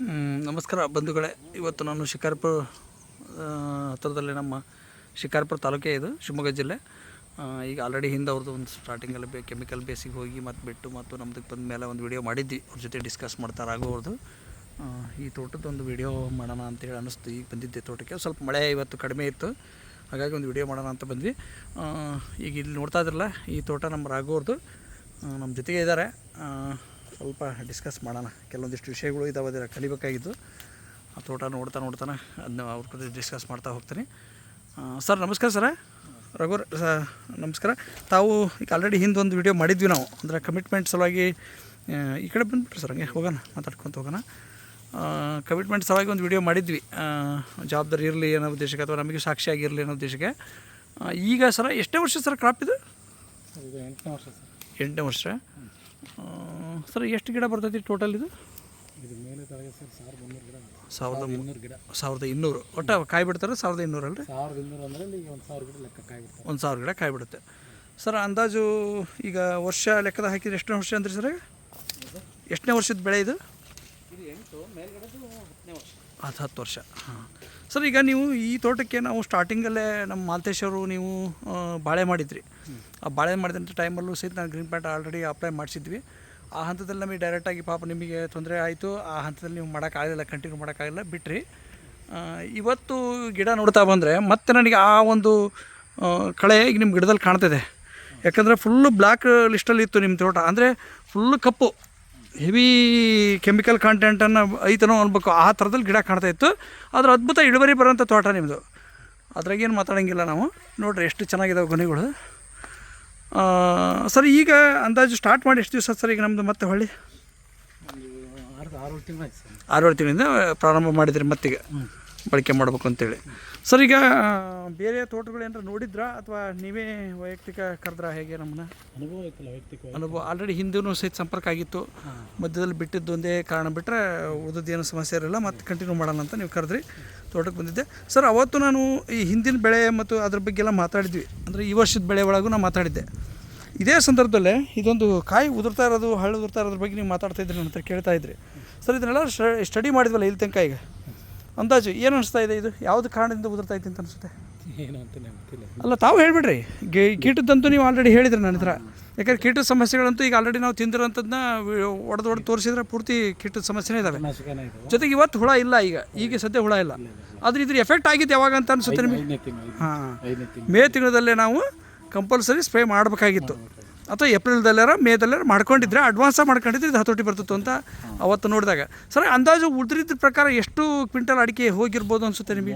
ನಮಸ್ಕಾರ ಬಂಧುಗಳೇ. ಇವತ್ತು ನಾನು ಶಿಕಾರ್ಪುರ ಹತ್ತಿರದಲ್ಲಿ ನಮ್ಮ ಶಿಕಾರ್ಪುರ ತಾಲೂಕೆ ಇದು, ಶಿವಮೊಗ್ಗ ಜಿಲ್ಲೆ. ಈಗ ಆಲ್ರೆಡಿ ಹಿಂದೆ ಅವ್ರದ್ದು ಒಂದು ಸ್ಟಾರ್ಟಿಂಗಲ್ಲಿ ಬೇ ಕೆಮಿಕಲ್ ಬೇಸಿಗೆ ಹೋಗಿ ಮತ್ತು ಬಿಟ್ಟು ಮತ್ತು ನಮ್ದಕ್ಕೆ ಬಂದ ಮೇಲೆ ಒಂದು ವಿಡಿಯೋ ಮಾಡಿದ್ವಿ. ಅವ್ರ ಜೊತೆ ಡಿಸ್ಕಸ್ ಮಾಡ್ತಾರೆ ಅವ್ರದ್ದು ಈ ತೋಟದ ಒಂದು ವಿಡಿಯೋ ಮಾಡೋಣ ಅಂತೇಳಿ ಅನ್ನಿಸ್ತು. ಈಗ ಬಂದಿದ್ದೆ ತೋಟಕ್ಕೆ. ಸ್ವಲ್ಪ ಮಳೆ ಇವತ್ತು ಕಡಿಮೆ ಇತ್ತು. ಹಾಗಾಗಿ ಒಂದು ವಿಡಿಯೋ ಮಾಡೋಣ ಅಂತ ಬಂದ್ವಿ. ಈಗ ಇಲ್ಲಿ ನೋಡ್ತಾ ಇದ್ರಲ್ಲ, ಈ ತೋಟ ನಮ್ಮ ರಾಘವ್ರದ್ದು ನಮ್ಮ ಜೊತೆಗೆ ಇದ್ದಾರೆ ಸ್ವಲ್ಪ ಡಿಸ್ಕಸ್ ಮಾಡೋಣ. ಕೆಲವೊಂದಿಷ್ಟು ವಿಷಯಗಳು ಇದಾವೆ ಅದರ ಕಲಿಬೇಕಾಗಿದ್ದು. ಆ ತೋಟ ನೋಡ್ತಾ ನೋಡ್ತಾನೆ ಅದನ್ನ ಅವ್ರ ಕೂಡ ಡಿಸ್ಕಸ್ ಮಾಡ್ತಾ ಹೋಗ್ತೀನಿ. ಸರ್ ನಮಸ್ಕಾರ ಸರ. ರಘುರ್ ಸ ನಮಸ್ಕಾರ. ತಾವು ಈಗ ಆಲ್ರೆಡಿ ಹಿಂದೆ ಒಂದು ವಿಡಿಯೋ ಮಾಡಿದ್ವಿ ನಾವು. ಅಂದರೆ ಕಮಿಟ್ಮೆಂಟ್ ಸಲುವಾಗಿ ಈ ಕಡೆ ಬಂದುಬಿಟ್ರಿ ಸರ್ ಹಂಗೆ ಹೋಗೋಣ ಮಾತಾಡ್ಕೊತ ಹೋಗೋಣ. ಕಮಿಟ್ಮೆಂಟ್ ಸಲುವಾಗಿ ಒಂದು ವಿಡಿಯೋ ಮಾಡಿದ್ವಿ. ಜವಾಬ್ದಾರಿ ಇರಲಿ ಅನ್ನೋ ಉದ್ದೇಶಕ್ಕೆ ಅಥವಾ ನಮಗೆ ಸಾಕ್ಷಿಯಾಗಿರಲಿ ಅನ್ನೋ ಉದ್ದೇಶಕ್ಕೆ. ಈಗ ಸರ ಎಷ್ಟೇ ವರ್ಷ ಸರ್ ಕ್ರಾಪ್ ಇದು ಎಂಟನೇ ವರ್ಷ ಸರ್. ಎಂಟನೇ ವರ್ಷ. ಸರ್ ಎಷ್ಟು ಗಿಡ ಬರ್ತೈತಿ ಟೋಟಲ್ ಇದು? ಸಾವಿರದ ಇನ್ನೂರು ಗಿಡ ಸಾವಿರದ ಇನ್ನೂರು ಗಿಡ. ಸಾವಿರದ ಇನ್ನೂರು. ಒಟ್ಟು ಕಾಯಿ ಬಿಡ್ತಾರೆ ಸಾವಿರದ ಇನ್ನೂರು ಅಲ್ರಿ? ಸಾವಿರದ ಇನ್ನೂರು ಅಂದರೆ ಒಂದು ಸಾವಿರ ಗಿಡ ಲೆಕ್ಕ ಕಾಯಿ ಬಿಡ್ತಾರೆ. ಒಂದು ಸಾವಿರ ಗಿಡ ಕಾಯಿ ಬಿಡುತ್ತೆ. ಸರ್ ಅಂದಾಜು ಈಗ ವರ್ಷ ಲೆಕ್ಕದ ಹಾಕಿದ್ರೆ ಎಷ್ಟನೇ ವರ್ಷ ಅಂದ್ರಿ ಸರ್ ಎಷ್ಟನೇ ವರ್ಷದ ಬೆಳೆ ಇದು? ಇದು ಎಂಟು ಮೇಲ್ಗಡೆದು ಹತ್ತನೇ ವರ್ಷ. ಹತ್ತು ಹತ್ತು ವರ್ಷ. ಹಾಂ. ಸರ್ ಈಗ ನೀವು ಈ ತೋಟಕ್ಕೆ ನಾವು ಸ್ಟಾರ್ಟಿಂಗಲ್ಲೇ ನಮ್ಮ ಮಾಲ್ತೇಶವರು ನೀವು ಬಾಳೆ ಮಾಡಿದ್ರಿ. ಆ ಬಾಳೆ ಮಾಡಿದಂಥ ಟೈಮಲ್ಲೂ ಸಹಿತ ನಾನು ಗ್ರೀನ್ ಪ್ಯಾಂಟ್ ಆಲ್ರೆಡಿ ಅಪ್ಲೈ ಮಾಡಿಸಿದ್ವಿ. ಆ ಹಂತದಲ್ಲಿ ನಮಗೆ ಡೈರೆಕ್ಟಾಗಿ ಪಾಪ ನಿಮಗೆ ತೊಂದರೆ ಆಯಿತು. ಆ ಹಂತದಲ್ಲಿ ನೀವು ಮಾಡೋಕ್ಕಾಗಲಿಲ್ಲ ಕಂಟಿನ್ಯೂ ಮಾಡೋಕ್ಕಾಗಲಿಲ್ಲ ಬಿಟ್ರಿ. ಇವತ್ತು ಗಿಡ ನೋಡ್ತಾ ಬಂದರೆ ಮತ್ತೆ ನನಗೆ ಆ ಒಂದು ಕಳೆ ಈಗ ನಿಮ್ಮ ಗಿಡದಲ್ಲಿ ಕಾಣ್ತಿದೆ. ಯಾಕಂದರೆ ಫುಲ್ಲು ಬ್ಲ್ಯಾಕ್ ಲಿಸ್ಟಲ್ಲಿ ಇತ್ತು ನಿಮ್ಮ ತೋಟ. ಅಂದರೆ ಫುಲ್ಲು ಕಪ್ಪು. ಹೆವಿ ಕೆಮಿಕಲ್ ಕಾಂಟೆಂಟನ್ನು ಐತನೋ ಅನ್ಬೇಕು ಆ ಥರದಲ್ಲಿ ಗಿಡ ಕಾಣ್ತಾ ಇತ್ತು. ಆದರೆ ಅದ್ಭುತ ಇಳುವರಿ ಬರೋಂಥ ತೋಟ ನಿಮ್ಮದು ಅದ್ರಾಗೇನು ಮಾತಾಡೋಂಗಿಲ್ಲ ನಾವು. ನೋಡ್ರಿ ಎಷ್ಟು ಚೆನ್ನಾಗಿದ್ದಾವೆ ಗೊನೆಗಳು. ಸರ್ ಈಗ ಅಂದಾಜು ಸ್ಟಾರ್ಟ್ ಮಾಡಿ ಎಷ್ಟು ದಿವಸ ಸರ್ ಈಗ ನಮ್ಮದು ಮತ್ತೆ ಹೊಳ್ಳಿ? ಆರು ತಿಂಗಳಿಂದ ಪ್ರಾರಂಭ ಮಾಡಿದ್ರಿ ಮತ್ತೀಗ. ಬಳಕೆ ಮಾಡ್ಬೇಕು ಅಂತೇಳಿ. ಸರ್ ಈಗ ಬೇರೆ ತೋಟಗಳು ಏನಾರ ನೋಡಿದ್ರಾ? ಅಥವಾ ನೀವೇ ವೈಯಕ್ತಿಕ ಕರೆದ್ರ ಹೇಗೆ ನಮ್ಮನ್ನ? ಅನುಭವ ಐತಲ್ಲ ವೈಯಕ್ತಿಕ ಅನುಭವ. ಆಲ್ರೆಡಿ ಹಿಂದೂ ಸಹಿತ ಸಂಪರ್ಕ ಆಗಿತ್ತು. ಮಧ್ಯದಲ್ಲಿ ಬಿಟ್ಟಿದ್ದು ಒಂದೇ ಕಾರಣ ಬಿಟ್ಟರೆ ಉಳಿದದ್ದು ಏನು ಸಮಸ್ಯೆ ಇರಲಿಲ್ಲ. ಮತ್ತೆ ಕಂಟಿನ್ಯೂ ಮಾಡೋಣ ಅಂತ ನೀವು ಕರೆದ್ರಿ. ತೋಟಕ್ಕೆ ಬಂದಿದ್ದೆ. ಸರ್ ಅವತ್ತು ನಾನು ಈ ಹಿಂದಿನ ಬೆಳೆ ಮತ್ತು ಅದ್ರ ಬಗ್ಗೆ ಎಲ್ಲ ಮಾತಾಡಿದ್ವಿ. ಅಂದರೆ ಈ ವರ್ಷದ ಬೆಳೆ ಒಳಗೂ ನಾನು ಮಾತಾಡಿದ್ದೆ. ಇದೇ ಸಂದರ್ಭದಲ್ಲೇ ಇದೊಂದು ಕಾಯಿ ಉದುರ್ತಾ ಇರೋದು ಹಳ್ಳ ಉದುರ್ತಾ ಇರೋದ್ರ ಬಗ್ಗೆ ನೀವು ಮಾತಾಡ್ತಾ ಇದ್ರಿ ನನ್ನ ಹತ್ರ ಕೇಳ್ತಾ ಇದ್ರಿ. ಸರ್ ಇದನ್ನೆಲ್ಲ ಸ್ಟಡಿ ಮಾಡಿದ್ವಲ್ಲ ಇಲ್ಲಿ ತನಕ ಈಗ? ಅಂದಾಜು ಏನು ಅನಿಸ್ತಾ ಇದೆ ಇದು? ಯಾವ್ದು ಕಾರಣದಿಂದ ಉದುರ್ತಾ ಇತ್ತು ಅಂತ ಅನಿಸುತ್ತೆ? ಏನು ಅಂತ ಗೊತ್ತಿಲ್ಲ. ಅಲ್ಲ ತಾವು ಹೇಳ್ಬಿಡ್ರಿ. ಗಿ ಕೀಟದಂತೂ ನೀವು ಆಲ್ರೆಡಿ ಹೇಳಿದ್ರಿ ನನ್ನ ಹತ್ರ. ಯಾಕಂದ್ರೆ ಕೀಟದ ಸಮಸ್ಯೆಗಳಂತೂ ಈಗ ಆಲ್ರೆಡಿ ನಾವು ತಿಂದಿರೋಂಥದ್ದನ್ನ ಒಡೆದು ಒಡೆದು ತೋರಿಸಿದ್ರೆ ಪೂರ್ತಿ ಕೀಟದ ಸಮಸ್ಯೆನೇ ಇದಾವೆ. ಜೊತೆಗೆ ಇವತ್ತು ಹುಳ ಇಲ್ಲ ಈಗ. ಈಗ ಸದ್ಯ ಹುಳ ಇಲ್ಲ. ಆದ್ರೆ ಇದ್ರ ಎಫೆಕ್ಟ್ ಆಗಿದ್ದು ಯಾವಾಗ ಅಂತ ಅನ್ಸುತ್ತೆ ನಿಮಗೆ? ಹಾಂ. ಮೇ ತಿಂಗಳಲ್ಲೇ ನಾವು ಕಂಪಲ್ಸರಿ ಸ್ಪ್ರೇ ಮಾಡಬೇಕಾಗಿತ್ತು. ಅಥವಾ ಏಪ್ರಿಲ್ದಲ್ಲಾರ ಮೇದಲ್ಲಾರ ಮಾಡ್ಕೊಂಡಿದ್ರೆ ಅಡ್ವಾನ್ಸ ಮಾಡ್ಕೊಂಡಿದ್ರೆ ಇದು ಹತೋಟಿ ಬರ್ತಿತ್ತು ಅಂತ ಅವತ್ತು ನೋಡಿದಾಗ. ಸರ್ ಅಂದಾಜು ಉದ್ರಿದ ಪ್ರಕಾರ ಎಷ್ಟು ಕ್ವಿಂಟಲ್ ಅಡಿಕೆ ಹೋಗಿರ್ಬೋದು ಅನ್ಸುತ್ತೆ ನಿಮಗೆ?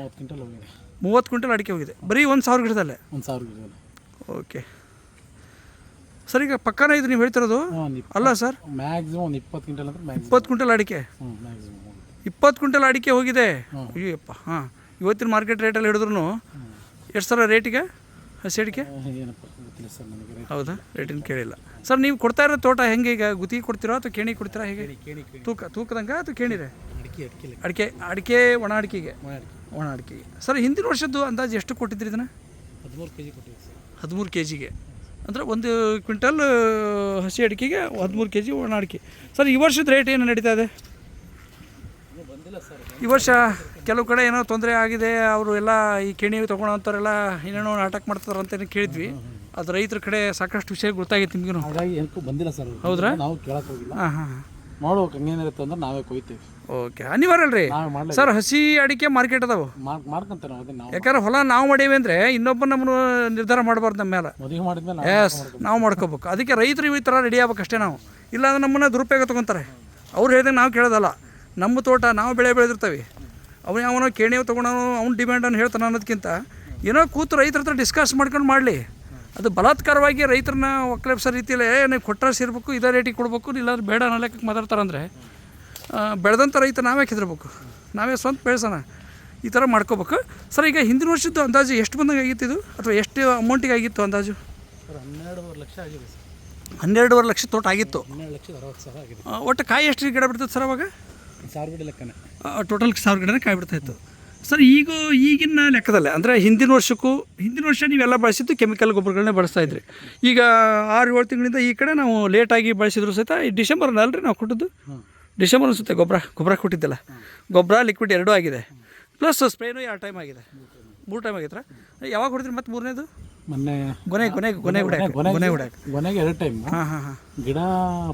ಮೂವತ್ತು ಕ್ವಿಂಟಲ್ ಅಡಿಕೆ ಹೋಗಿದೆ. ಬರೀ ಒಂದು ಸಾವಿರ ಗಿಡದಲ್ಲೇ? ಒಂದು ಸಾವಿರ ಓಕೆ. ಸರ್ ಈಗ ಪಕ್ಕನೇ ಇದು ನೀವು ಹೇಳ್ತಿರೋದು? ಅಲ್ಲ ಸರ್. ಮ್ಯಾಕ್ಸಿಮಮ್ ಒಂದು ಇಪ್ಪತ್ತು ಕ್ವಿಂಟಲ್ ಇಪ್ಪತ್ತು ಕ್ವಿಂಟಲ್ ಅಡಿಕೆ? ಇಪ್ಪತ್ತು. ಕ್ವಿಂಟಲ್ ಅಡಿಕೆ ಹೋಗಿದೆ? ಅಯ್ಯಪ್ಪ ಹಾಂ. ಇವತ್ತಿನ ಮಾರ್ಕೆಟ್ ರೇಟಲ್ಲಿ ಹಿಡಿದ್ರು ಎಷ್ಟು ಸರ ರೇಟಿಗೆ ಹಸಿ ಅಡಿಕೆ? ಏನಪ್ಪ ಗೊತ್ತಿಲ್ಲ ಸರ್ ನನಗೆ ರೇಟ್ ಹೌದಾ? ರೇಟಿನ ಕೇಳಿಲ್ಲ. ಸರ್ ನೀವು ಕೊಡ್ತಾ ಇರೋ ತೋಟ ಹೆಂಗೆ ಈಗ? ಗುತ್ತಿಗೆ ಕೊಡ್ತೀರೋ ಅಥವಾ ಕೇಣಿ ಕೊಡ್ತೀರಾ ಹೇಗೆ? ಕೇಳಿ ಕೇಳಿ ತೂಕ ತೂಕದಂಗ ಅಥವಾ ಕೇಣಿರೆ? ಅಡಿಕೆ ಅಡಿಕೆ ಅಡಿಕೆ ಅಡಿಕೆ ಒಣ ಅಡಿಕೆಗೆ? ಅಡಿಕೆ. ಒಣ ಅಡಿಕೆಗೆ. ಸರ್ ಹಿಂದಿನ ವರ್ಷದ್ದು ಅಂದಾಜು ಎಷ್ಟು ಕೊಟ್ಟಿದ್ರಿ ಇದನ್ನು? ಹದಿಮೂರು ಕೆ ಜಿ ಸರ್. ಹದಿಮೂರು ಕೆ ಜಿಗೆ ಅಂದರೆ ಒಂದು ಕ್ವಿಂಟಲ್ ಹಸಿ ಅಡಿಕೆಗೆ ಹದಿಮೂರು ಕೆ ಜಿ ಒಣ ಅಡಿಕೆ. ಸರ್ ಈ ವರ್ಷದ ರೇಟ್ ಏನು ನಡೀತಾ ಇದೆ? ಈ ವರ್ಷ ಕೆಲವು ಕಡೆ ಏನೋ ತೊಂದರೆ ಆಗಿದೆ ಅವರು ಎಲ್ಲ ಈ ಕೆಣಿ ತೊಗೊಳೋಂಥವ್ರೆಲ್ಲ ಏನೇನೋ ನಾಟಕ ಮಾಡ್ತಾರೆ ಅಂತ ಕೇಳಿದ್ವಿ. ಅದು ರೈತರ ಕಡೆ ಸಾಕಷ್ಟು ವಿಷಯ ಗೊತ್ತಾಗಿತ್ತು ನಿಮಗೂ ಹಾಗಾಗಿ ಏನಕ್ಕೂ ಬಂದಿಲ್ಲ ಸರ್. ಹೌದ್ರಾ? ನಾವು ಕೇಳಕ್ ಹೋಗಿಲ್ಲ. ಹಾಂ ಹಾಂ ನೋಡ್ಬೇಕು ಹಂಗೇನಿರುತ್ತೆ ಅಂದ್ರೆ ನಾವೇ ಕೊಯ್ತೀವಿ. ಓಕೆ ಅನಿವಾರ್ಯ ಅಲ್ರಿ ನಾವೇ ಮಾಡ್ಲೇ ಸರ್ ಹಸಿ ಅಡಿಕೆ ಮಾರ್ಕೆಟ್ ಅದಾವು? ಮಾಡ್ಕೊಂತಾರೆ ಮಾಡ್ಕೊಂತೇವೆ ನಾವು. ಅದನ್ನ ನಾವು ಯಾಕಂದ್ರೆ ಹೊಲ ನಾವು ಮಾಡೀವಿ ಅಂದರೆ ಇನ್ನೊಬ್ಬ ನಮ್ಮನ್ನು ನಿರ್ಧಾರ ಮಾಡಬಾರ್ದು ನಮ್ಮ ಮೇಲೆ ಮದುವೆ ಮಾಡಿದ್ಮೇಲೆ ನಾವು ಎಸ್ ನಾವು ಮಾಡ್ಕೋಬೇಕು. ಅದಕ್ಕೆ ರೈತರು ಈ ಥರ ರೆಡಿ ಆಗ್ಬೇಕಷ್ಟೇ ನಾವು. ಇಲ್ಲಾಂದ್ರೆ ನಮ್ಮನ್ನ ದುರುಪಯೋಗ ತೊಗೊತಾರೆ. ಅವ್ರು ಹೇಳಿದಾಗ ನಾವು ಕೇಳೋದಲ್ಲ. ನಮ್ಮ ತೋಟ ನಾವು ಬೆಳೆ ಬೆಳೆದಿರ್ತೇವೆ. ಅವನು ಯಾವನೋ ಕೇಣಿಯವ್ ತೊಗೊಂಡವನು ಅವ್ನ ಡಿಮ್ಯಾಂಡನ್ನು ಹೇಳ್ತಾನೆ ಅನ್ನೋದಕ್ಕಿಂತ ಏನೋ ಕೂತು ರೈತರ ಹತ್ರ ಡಿಸ್ಕಸ್ ಮಾಡ್ಕೊಂಡು ಮಾಡಲಿ. ಅದು ಬಲಾತ್ಕಾರವಾಗಿ ರೈತರನ್ನ ಒಕ್ಕಲೆಪ್ಸೋ ರೀತಿಯಲ್ಲಿ ನೀವು ಕೊಟ್ಟರೆ ಸೇರ್ಬೇಕು ಇದೇ ರೇಟಿಗೆ ಕೊಡ್ಬೇಕು ಇಲ್ಲಾಂದ್ರೆ ಬೇಡ ಅನ್ನೋ ಲೆಕ್ಕಕ್ಕೆ ಮಾತಾಡ್ತಾರಂದ್ರೆ ಬೆಳೆದಂಥ ರೈತ ನಾವೇ ಕೆದಿರ್ಬೇಕು. ನಾವೇ ಸ್ವಂತ ಬೆಳೆಸೋಣ. ಈ ಥರ ಮಾಡ್ಕೋಬೇಕು. ಸರ್ ಈಗ ಹಿಂದಿನ ವರ್ಷದ್ದು ಅಂದಾಜು ಎಷ್ಟು ಬಂದಂಗೆ ಆಗಿತ್ತು ಇದು? ಅಥವಾ ಎಷ್ಟು ಅಮೌಂಟಿಗೆ ಆಗಿತ್ತು ಅಂದಾಜು? ಸರ್ ಹನ್ನೆರಡುವರೆ ಲಕ್ಷ ಆಗಿದೆ ಸರ್. ಹನ್ನೆರಡುವರೆ ಲಕ್ಷ ತೋಟ ಆಗಿತ್ತು. ಒಟ್ಟು ಕಾಯಿ ಎಷ್ಟು ಗಿಡ ಬಿಡ್ತದೆ ಸರ್ ಅವಾಗ? ಸಾವಿರ ಗಿಡ ಲೆಕ್ಕನೇ. ಟೋಟಲ್ ಸಾವಿರ ಗಿಡನೇ ಕಾಯಿ ಬಿಡ್ತಾ ಇತ್ತು. ಸರ್ ಈಗ ಈಗಿನ ಲೆಕ್ಕದಲ್ಲೇ ಅಂದರೆ ಹಿಂದಿನ ವರ್ಷಕ್ಕೂ ಹಿಂದಿನ ವರ್ಷ ನೀವೆಲ್ಲ ಬಳಸಿದ್ದು ಕೆಮಿಕಲ್ ಗೊಬ್ಬರಗಳನ್ನೇ ಬಳಸ್ತಾ ಇದ್ರಿ. ಈಗ ಆರು ಏಳು ತಿಂಗಳಿಂದ ಈ ಕಡೆ ನಾವು ಲೇಟಾಗಿ ಬಳಸಿದ್ರು ಸಹಿತ ಈ ಡಿಸೆಂಬರ್ನಲ್ಲಿ ಅಲ್ರಿ ನಾವು ಕೊಟ್ಟದ್ದು. ಡಿಸೆಂಬರ್ ಅನಿಸುತ್ತೆ ಗೊಬ್ಬರ ಗೊಬ್ಬರ ಕೊಟ್ಟಿದ್ದಲ್ಲ. ಗೊಬ್ಬರ ಲಿಕ್ವಿಡ್ ಎರಡೂ ಆಗಿದೆ. ಪ್ಲಸ್ ಸ್ಪ್ರೇನು ಎರಡು ಟೈಮ್ ಆಗಿದೆ? ಮೂರು ಟೈಮ್ ಆಗಿದ್ರೆ ಯಾವಾಗ ಹೊಡಿದ್ರಿ ಮತ್ತೆ ಮೂರನೇದು? ಮೊನ್ನೆ ಕೊನೆ ಕೊನೆ ಹೊಡ್ಯಾಕ ಗೊನೆಗೆ ಕೊನೆ ಹೊಡ್ಯಾಕ. ಗೊನೆಗೆ ಎರಡು ಟೈಮ್ ಹಾಂ ಹಾಂ ಹಾಂ. ಗಿಡ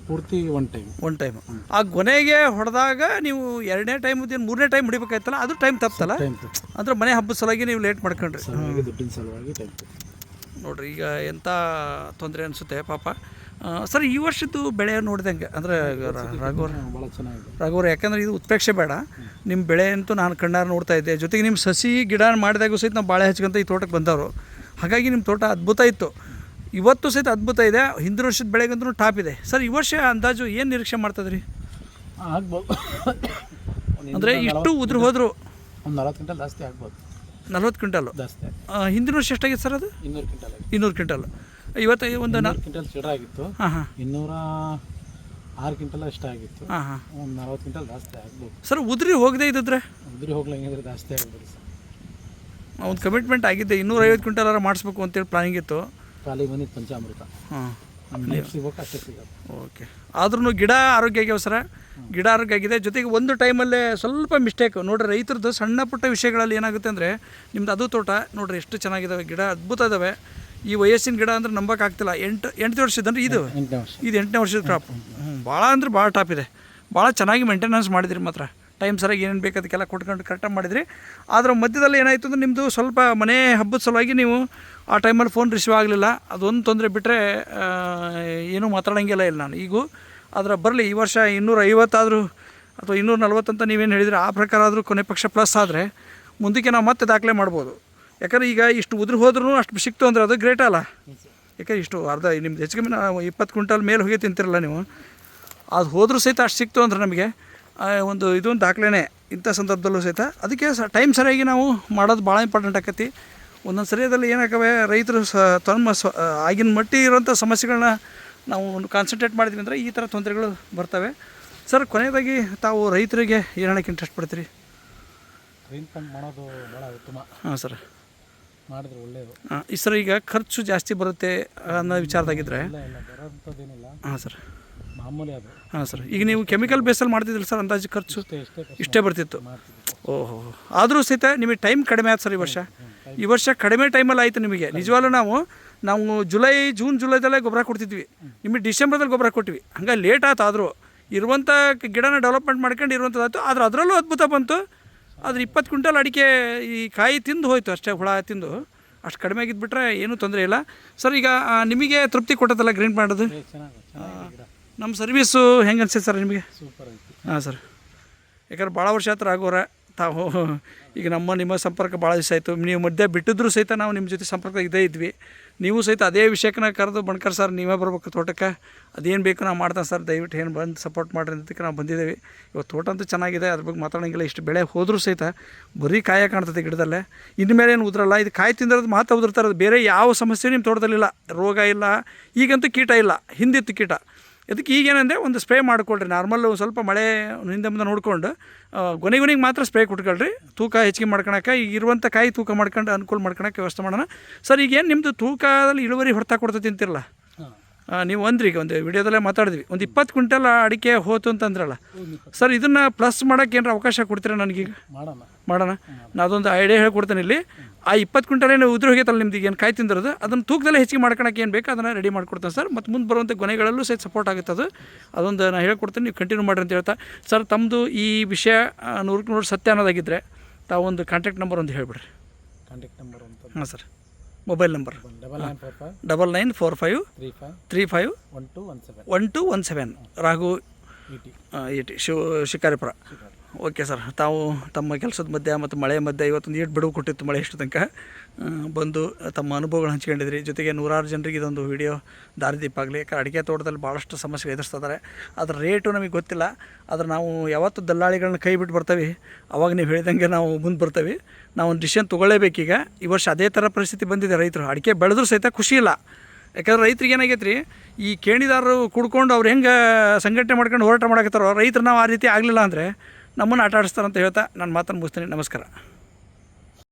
ಪೂರ್ತಿ ಒನ್ ಟೈಮ್ ಒನ್ ಟೈಮ್ ಆ ಗೊನೆಗೆ ಹೊಡೆದಾಗ ನೀವು ಎರಡನೇ ಟೈಮ್ ಮೂರನೇ ಟೈಮ್ ಹೊಡಿಬೇಕಾಯ್ತಲ್ಲ ಅದು ಟೈಮ್ ತಪ್ಪಲ್ಲ? ಅಂದ್ರೆ ಮನೆ ಹಬ್ಬದ ಸಲುವಾಗಿ ನೀವು ಲೇಟ್ ಮಾಡ್ಕೊಂಡ್ರಿ. ದುಡ್ಡಿನ ಸಲುವಾಗಿ ಟೈಮ್ ನೋಡ್ರಿ ಈಗ ಎಂಥ ತೊಂದರೆ ಅನಿಸುತ್ತೆ ಪಾಪ. ಸರ್ ಈ ವರ್ಷದ್ದು ಬೆಳೆ ನೋಡಿದಂಗೆ ಅಂದರೆ ರಾಘವ್ರ ರಾಘವ್ರ ಯಾಕಂದ್ರೆ ಇದು ಉತ್ಪ್ರೇಕ್ಷೆ ಬೇಡ. ನಿಮ್ಮ ಬೆಳೆ ಅಂತೂ ನಾನು ಕಣ್ಣಾರು ನೋಡ್ತಾ ಇದ್ದೆ. ಜೊತೆಗೆ ನಿಮ್ಮ ಸಸಿ ಗಿಡ ಮಾಡಿದಾಗೂ ಸಹಿತ ನಾವು ಬಾಳೆ ಹಚ್ಕೊಂತ ಈ ತೋಟಕ್ಕೆ ಬಂದವರು. ಹಾಗಾಗಿ ನಿಮ್ಮ ತೋಟ ಅದ್ಭುತ ಇತ್ತು. ಇವತ್ತು ಸಹಿತ ಅದ್ಭುತ ಇದೆ. ಹಿಂದಿನ ವರ್ಷದ ಬೆಳೆಗಂತೂ ಟಾಪ್ ಇದೆ. ಸರ್ ಈ ವರ್ಷ ಅಂದಾಜು ಏನು ನಿರೀಕ್ಷೆ ಮಾಡ್ತದ್ರಿ ಆಗ್ಬೋದು. ಅಂದರೆ ಇಷ್ಟು ಉದುರು ಹೋದರು. ಒಂದು ನಲ್ವತ್ತು ಕ್ವಿಂಟಲ್ ಜಾಸ್ತಿ ಆಗ್ಬೋದು. ನಲ್ವತ್ತು ಕ್ವಿಂಟಲ್. ಜಾಸ್ತಿ ಹಿಂದಿನ ವರ್ಷ ಎಷ್ಟಾಗಿತ್ತು ಸರ್ ಅದು? ಇನ್ನೂರು ಕ್ವಿಂಟಲ್ ಇನ್ನೂರು ಕ್ವಿಂಟಲ್. ಇವತ್ತು ಒಂದು ನಾಲ್ಕು ಕ್ವಿಂಟಲ್ ಚಿಡ ಆಗಿತ್ತು. ಹಾಂ ಹಾಂ. ಇನ್ನೂರ ಆರು ಕ್ವಿಂಟಲ್ ಅಷ್ಟೇ ಆಗಿತ್ತು. ಹಾಂ ಹಾಂ. ಒಂದು ನಲ್ವತ್ತು ಕ್ವಿಂಟಲ್ ಜಾಸ್ತಿ ಆಗ್ಬೋದು. ಸರ್ ಉದ್ರಿ ಹೋಗದೆ ಇದ್ದಿದ್ರೆ? ಉದ್ರಿ ಹೋಗ್ಲಂಗಿದ್ರೆ ಜಾಸ್ತಿ ಆಗ್ಬೋದು ಸರ್. ಒಂದು ಕಮಿಟ್ಮೆಂಟ್ ಆಗಿದ್ದೆ ಇನ್ನೂರೈವತ್ತು ಕ್ವಿಂಟಲ್ ಮಾಡಿಸ್ಬೇಕು ಅಂತೇಳಿ ಪ್ಲಾನಿಂಗ್ ಇತ್ತು. ಬಂದಿದ್ದು ಪಂಚಾಮೃತ. ಹಾಂ ಅಷ್ಟೇ ಸಿಗೋದು. ಓಕೆ. ಆದ್ರೂ ಗಿಡ ಆರೋಗ್ಯ ಆಗ್ಯಾವ ಸರ ಗಿಡ ಆರೋಗ್ಯ ಆಗಿದೆ. ಜೊತೆಗೆ ಒಂದು ಟೈಮಲ್ಲೇ ಸ್ವಲ್ಪ ಮಿಸ್ಟೇಕ್ ನೋಡ್ರಿ ರೈತರದ್ದು ಸಣ್ಣ ಪುಟ್ಟ ವಿಷಯಗಳಲ್ಲಿ ಏನಾಗುತ್ತೆ ಅಂದರೆ ನಿಮ್ದು ಅದು ತೋಟ ನೋಡ್ರಿ ಎಷ್ಟು ಚೆನ್ನಾಗಿದ್ದಾವೆ ಗಿಡ ಅದ್ಭುತ ಇದಾವೆ. ಈ ವಯಸ್ಸಿನ ಗಿಡ ಅಂದ್ರೆ ನಂಬಕ್ಕಾಗ್ತಿಲ್ಲ ಎಂಟು ಎಂಟು ವರ್ಷದ ಅಂದ್ರೆ ಇದು? ಇದು ಎಂಟನೇ ವರ್ಷದ ಕ್ರಾಪ್ ಹ್ಞೂ ಭಾಳ ಅಂದ್ರೆ ಭಾಳ ಟಾಪ್ ಇದೆ. ಭಾಳ ಚೆನ್ನಾಗಿ ಮೇಂಟೆನೆನ್ಸ್ ಮಾಡಿದ್ರಿ ಮಾತ್ರ. ಟೈಮ್ ಸರಿಯಾಗಿ ಏನೇನು ಬೇಕು ಅದಕ್ಕೆಲ್ಲ ಕೊಟ್ಕೊಂಡು ಕರೆಕ್ಟಾಗಿ ಮಾಡಿದ್ರಿ. ಆದ್ರೆ ಮಧ್ಯದಲ್ಲಿ ಏನಾಯಿತು ಅಂದ್ರೆ ನಿಮ್ಮದು ಸ್ವಲ್ಪ ಮನೆ ಹಬ್ಬದ ಸಲುವಾಗಿ ನೀವು ಆ ಟೈಮಲ್ಲಿ ಫೋನ್ ರಿಸೀವ್ ಆಗಲಿಲ್ಲ. ಅದೊಂದು ತೊಂದರೆ ಬಿಟ್ಟರೆ ಏನೂ ಮಾತಾಡೋಂಗಿಲ್ಲ ಇಲ್ಲ ನಾನು. ಈಗೂ ಆದರೆ ಬರಲಿ, ಈ ವರ್ಷ ಇನ್ನೂರ ಐವತ್ತಾದರೂ ಅಥವಾ ಇನ್ನೂರ ನಲ್ವತ್ತಂತ ನೀವೇನು ಹೇಳಿದರೆ ಆ ಪ್ರಕಾರ ಆದರೂ ಕೊನೆ ಪಕ್ಷ ಪ್ಲಸ್ ಆದರೆ ಮುಂದಕ್ಕೆ ನಾವು ಮತ್ತೆ ದಾಖಲೆ ಮಾಡ್ಬೋದು. ಯಾಕಂದ್ರೆ ಈಗ ಇಷ್ಟು ಉದುರು ಹೋದ್ರೂ ಅಷ್ಟು ಸಿಕ್ತು ಅಂದ್ರೆ ಅದು ಗ್ರೇಟ್ ಅಲ್ಲ. ಯಾಕಂದ್ರೆ ಇಷ್ಟು ಅರ್ಧ, ನಿಮ್ದು ಹೆಚ್ಚು ಕಮ್ಮಿ ಇಪ್ಪತ್ತು ಕ್ವಿಂಟಲ್ ಮೇಲೆ ಹೋಗಿ ತಿಂತಿರಲ್ಲ ನೀವು. ಅದು ಹೋದರೂ ಸಹಿತ ಅಷ್ಟು ಸಿಕ್ತು ಅಂದ್ರೆ ನಮಗೆ. ಒಂದು ಇದೊಂದು ದಾಖಲೆನೇ ಇಂಥ ಸಂದರ್ಭದಲ್ಲೂ ಸಹಿತ. ಅದಕ್ಕೆ ಸ ಟೈಮ್ ಸರಿಯಾಗಿ ನಾವು ಮಾಡೋದು ಭಾಳ ಇಂಪಾರ್ಟೆಂಟ್ ಆಕತಿ. ಒಂದೊಂದು ಸರಿಯಾದಲ್ಲಿ ಏನಾಗವೆ ರೈತರು ಸ ತಮ್ಮ ಸ್ವ ಆಗಿನ ಮಟ್ಟಿ ಇರುವಂಥ ಸಮಸ್ಯೆಗಳನ್ನ ನಾವು ಒಂದು ಕಾನ್ಸಂಟ್ರೇಟ್ ಮಾಡಿದ್ವಿ ಅಂದರೆ ಈ ಥರ ತೊಂದರೆಗಳು ಬರ್ತವೆ. ಸರ್ ಕೊನೆಯದಾಗಿ ತಾವು ರೈತರಿಗೆ ಏನು ಹೇಳಕ್ಕೆ ಇಂಟ್ರೆಸ್ಟ್ ಪಡ್ತೀರಿ? ರೈನ್ ಪಂಪ್ ಮಾಡೋದು ಭಾಳ ಉತ್ತಮ. ಹಾಂ ಸರ್ ಮಾಡಿದ್ರೆ ಒಳ್ಳೆಯದು ಹಾಂ ಈ ಸರ್ ಈಗ ಖರ್ಚು ಜಾಸ್ತಿ ಬರುತ್ತೆ ಅನ್ನೋ ವಿಚಾರದಾಗಿದ್ದರೆ ಹಾಂ ಸರ್ ಮಾಮೂಲಿ ಅದು. ಹಾಂ ಸರ್ ಈಗ ನೀವು ಕೆಮಿಕಲ್ ಬೇಸಲ್ಲಿ ಮಾಡ್ತಿದ್ದಿಲ್ಲ ಸರ್ ಅಂದಾಜು ಖರ್ಚು? ಇಷ್ಟೇ ಬರ್ತಿತ್ತು. ಓಹೋ ಆದರೂ ಸಹಿತ ನಿಮಗೆ ಟೈಮ್ ಕಡಿಮೆ ಆಯ್ತು ಸರ್ ಈ ವರ್ಷ. ಈ ವರ್ಷ ಕಡಿಮೆ ಟೈಮಲ್ಲಿ ಆಯಿತು ನಿಮಗೆ. ನಿಜವಾಗ್ಲೂ ನಾವು ನಾವು ಜುಲೈ ಜೂನ್ ಜುಲೈದಲ್ಲೇ ಗೊಬ್ಬರ ಕೊಡ್ತಿದ್ವಿ. ನಿಮಗೆ ಡಿಸೆಂಬರ್ದಲ್ಲಿ ಗೊಬ್ಬರ ಕೊಟ್ವಿ. ಹಂಗೆ ಲೇಟ್ ಆಯ್ತು ಆದರೂ. ಇರುವಂಥ ಗಿಡನ ಡೆವಲಪ್ಮೆಂಟ್ ಮಾಡ್ಕೊಂಡು ಇರುವಂಥದ್ದಾಯ್ತು ಆದ್ರೆ ಅದರಲ್ಲೂ ಅದ್ಭುತ ಬಂತು. ಆದರೆ ಇಪ್ಪತ್ತು ಕ್ವಿಂಟಲ್ ಅಡಿಕೆ ಈ ಕಾಯಿ ತಿಂದು ಹೋಯಿತು ಅಷ್ಟೇ ಹುಳ ತಿಂದು. ಅಷ್ಟು ಕಡಿಮೆ ಆಗಿದ್ಬಿಟ್ರೆ ಏನೂ ತೊಂದರೆ ಇಲ್ಲ. ಸರ್ ಈಗ ನಿಮಗೆ ತೃಪ್ತಿ ಕೊಟ್ಟದಲ್ಲ ಗ್ರೀನ್ ಮಾಡೋದು ನಮ್ಮ ಸರ್ವೀಸು ಹೆಂಗೆ ಅನ್ಸುತ್ತೆ ಸರ್ ನಿಮಗೆ? ಸೂಪರ್ ಐತಿ ಹಾಂ ಸರ್. ಯಾಕಂದ್ರೆ ಭಾಳ ವರ್ಷ ಹತ್ರ ಆಗೋರ. ತಾವು ಈಗ ನಮ್ಮ ನಿಮ್ಮ ಸಂಪರ್ಕ ಭಾಳ ದಿವಸ ಆಯಿತು. ನೀವು ಮಧ್ಯೆ ಬಿಟ್ಟಿದ್ರು ಸಹಿತ ನಾವು ನಿಮ್ಮ ಜೊತೆ ಸಂಪರ್ಕ ಇದೇ ಇದ್ವಿ. ನೀವು ಸಹಿತ ಅದೇ ವಿಷಯಕ್ಕೆ ಕರೆದು ಬಣ್ಕರ್ ಸರ್ ನೀವೇ ಬರ್ಬೇಕು ತೋಟಕ್ಕೆ. ಅದೇನು ಬೇಕು ನಾವು ಮಾಡ್ತಾನೆ ಸರ್. ದಯವಿಟ್ಟು ಏನು ಬಂದು ಸಪೋರ್ಟ್ ಮಾಡಿರಿ ಅಂತಕ್ಕೆ ನಾವು ಬಂದಿದ್ದೇವೆ. ಇವತ್ತು ತೋಟ ಅಂತೂ ಚೆನ್ನಾಗಿದೆ. ಅದ್ರ ಬಗ್ಗೆ ಮಾತಾಡೋಂಗಿಲ್ಲ. ಇಷ್ಟು ಬೆಳೆ ಹೋದರೂ ಸಹಿತ ಬರೀ ಕಾಯ ಕಾಣ್ತದೆ ಗಿಡದಲ್ಲೇ. ಇನ್ಮೇಲೆ ಏನು ಉದ್ರಲ್ಲ. ಇದು ಕಾಯಿ ತಿಂದಿರೋದು ಮಾತ್ರ ಉದುರ್ತಾರೆ ಬೇರೆ ಯಾವ ಸಮಸ್ಯೆ ನಿಮ್ಮ ತೋಟದಲ್ಲಿಲ್ಲ. ರೋಗ ಇಲ್ಲ. ಈಗಂತೂ ಕೀಟ ಇಲ್ಲ. ಹಿಂದಿತ್ತು ಕೀಟ. ಅದಕ್ಕೆ ಈಗೇನಂದರೆ ಒಂದು ಸ್ಪ್ರೇ ಮಾಡಿಕೊಳ್ರಿ. ನಾರ್ಮಲ್ಲು ಸ್ವಲ್ಪ ಮಳೆ ಹಿಂದೆ ಮುಂದೆ ನೋಡಿಕೊಂಡು ಆ, ಗೊನೆ ಗೊನೆಗೆ ಮಾತ್ರ ಸ್ಪ್ರೇ ಕೊಟ್ಕೊಳ್ರಿ. ತೂಕ ಹೆಚ್ಚಿಗೆ ಮಾಡ್ಕೊಳಕ್ಕೆ ಈಗ ಇರುವಂಥ ಕಾಯಿ ತೂಕ ಮಾಡ್ಕೊಂಡು ಅನುಕೂಲ ಮಾಡ್ಕೊಳಕ್ಕೆ ವ್ಯವಸ್ಥೆ ಮಾಡೋಣ. ಸರ್ ಈಗೇನು ನಿಮ್ಮದು ತೂಕದಲ್ಲಿ ಇಳುವರಿ ಹೊಡ್ತಾ ಕೊಡ್ತೈತಿ ಅಂತಿರಲ್ಲ? ನೀವು ಅಂದ್ರಿ ಈಗ ಒಂದು ವಿಡಿಯೋದಲ್ಲೇ ಮಾತಾಡಿದ್ವಿ. ಒಂದು ಇಪ್ಪತ್ತು ಕ್ವಿಂಟಲ್ ಅಡಿಕೆ ಹೋತು ಅಂತಂದ್ರಲ್ಲ? ಸರ್ ಇದನ್ನು ಪ್ಲಸ್ ಮಾಡೋಕ್ಕೆ ಏನಾರ ಅವಕಾಶ ಕೊಡ್ತೀರಾ ನನಗೀಗ? ಮಾಡೋಣ ಮಾಡೋಣ. ನಾನು ಅದೊಂದು ಐಡಿಯಾ ಹೇಳ್ಕೊಡ್ತೇನೆ ಇಲ್ಲಿ. ಆ ಇಪ್ಪತ್ತು ಕ್ವಿಂಟಲ್ ಏನು ಉದುರು ಹೋಗೈತಲ್ಲ ನಿಮ್ದು ಏನು ಕಾಯಿ ತಿಂದಿರೋದು? ಅದನ್ನು ತೂಕದಲ್ಲೇ ಹೆಚ್ಚಿಗೆ ಮಾಡ್ಕೊಳಕ್ಕೆ ಏನು ಬೇಕು ಅದನ್ನು ರೆಡಿ ಮಾಡಿಕೊಡ್ತೇನೆ ಸರ್. ಮತ್ತು ಮುಂದೆ ಬರುವಂಥ ಕೊನೆಗಳಲ್ಲೂ ಸಹಿತ ಸಪೋರ್ಟ್ ಆಗುತ್ತೆ ಅದು. ಅದೊಂದು ನಾನು ಹೇಳ್ಕೊಡ್ತೀನಿ ನೀವು ಕಂಟಿನ್ಯೂ ಮಾಡಿರಿ ಅಂತ ಹೇಳ್ತಾ. ಸರ್ ತಮ್ಮದು ಈ ವಿಷಯ ನೂರಕ್ಕೆ ನೂರು ಸತ್ಯ ಅನ್ನೋದಾಗಿದ್ದರೆ ತಾವೊಂದು ಒಂದು ಕಾಂಟ್ಯಾಕ್ಟ್ ನಂಬರ್ ಒಂದು ಹೇಳಿಬಿಡ್ರಿ. ಕಾಂಟ್ಯಾಕ್ಟ್ ನಂಬರ್ ಅಂತ ಹಾಂ sir. Mobile number double nine four five double nine four five three five three five one two one seven one two one seven Raghu T E Shiva Shikaripura. Okay sir, ತಾವು ತಮ್ಮ ಕೆಲಸದ ಮಧ್ಯೆ ಮತ್ತು ಮಳೆ ಮಧ್ಯೆ ಇವತ್ತೊಂದು ಏಟು ಬಿಡುವು ಕೊಟ್ಟಿತ್ತು ಮಳೆ ಎಷ್ಟು ತನಕ. ಬಂದು ತಮ್ಮ ಅನುಭವಗಳು ಹಂಚ್ಕೊಂಡಿದ್ರಿ. ಜೊತೆಗೆ ನೂರಾರು ಜನರಿಗೆ ಇದೊಂದು ವಿಡಿಯೋ ದಾರಿದೀಪ ಆಗಲಿ ಅಡಿಕೆ ತೋಟದಲ್ಲಿ ಭಾಳಷ್ಟು ಸಮಸ್ಯೆ ಎದುರಿಸ್ತಿದ್ದಾರೆ ಅದ್ರ ರೇಟು ನಮಗೆ ಗೊತ್ತಿಲ್ಲ. ಆದರೆ ನಾವು ಯಾವತ್ತು ದಲ್ಲಾಳಿಗಳನ್ನ ಕೈ ಬಿಟ್ಟು ಬರ್ತೀವಿ, ಅವಾಗ ನೀವು ಹೇಳಿದಂಗೆ ನಾವು ಮುಂದೆ ಬರ್ತೀವಿ. ನಾವು ಒಂದು ಡಿಸಿಷನ್ ತೊಗೊಳ್ಳೇಬೇಕೀಗ. ಈ ವರ್ಷ ಅದೇ ಥರ ಪರಿಸ್ಥಿತಿ ಬಂದಿದೆ ರೈತರು. ಅಡಿಕೆ ಬೆಳೆದ್ರೂ ಸಹಿತ ಖುಷಿ ಇಲ್ಲ. ಯಾಕಂದ್ರೆ ರೈತರಿಗೆ ಏನಾಗೈತೆ ರೀ ಈ ಕೇಣಿದಾರರು ಕುಡ್ಕೊಂಡು ಅವ್ರು ಹೆಂಗೆ ಸಂಘಟನೆ ಮಾಡ್ಕೊಂಡು ಹೋರಾಟ ಮಾಡಕತ್ತಾರೋ, ರೈತರು ನಾವು ಆ ರೀತಿ ಆಗಲಿಲ್ಲ ಅಂದರೆ ನಮ್ಮನ್ನು ಆಟ ಆಡಿಸ್ತಾರಂತ ಹೇಳ್ತಾ ನಾನು ಮಾತನ್ನು ಮುಗಿಸ್ತೀನಿ. ನಮಸ್ಕಾರ.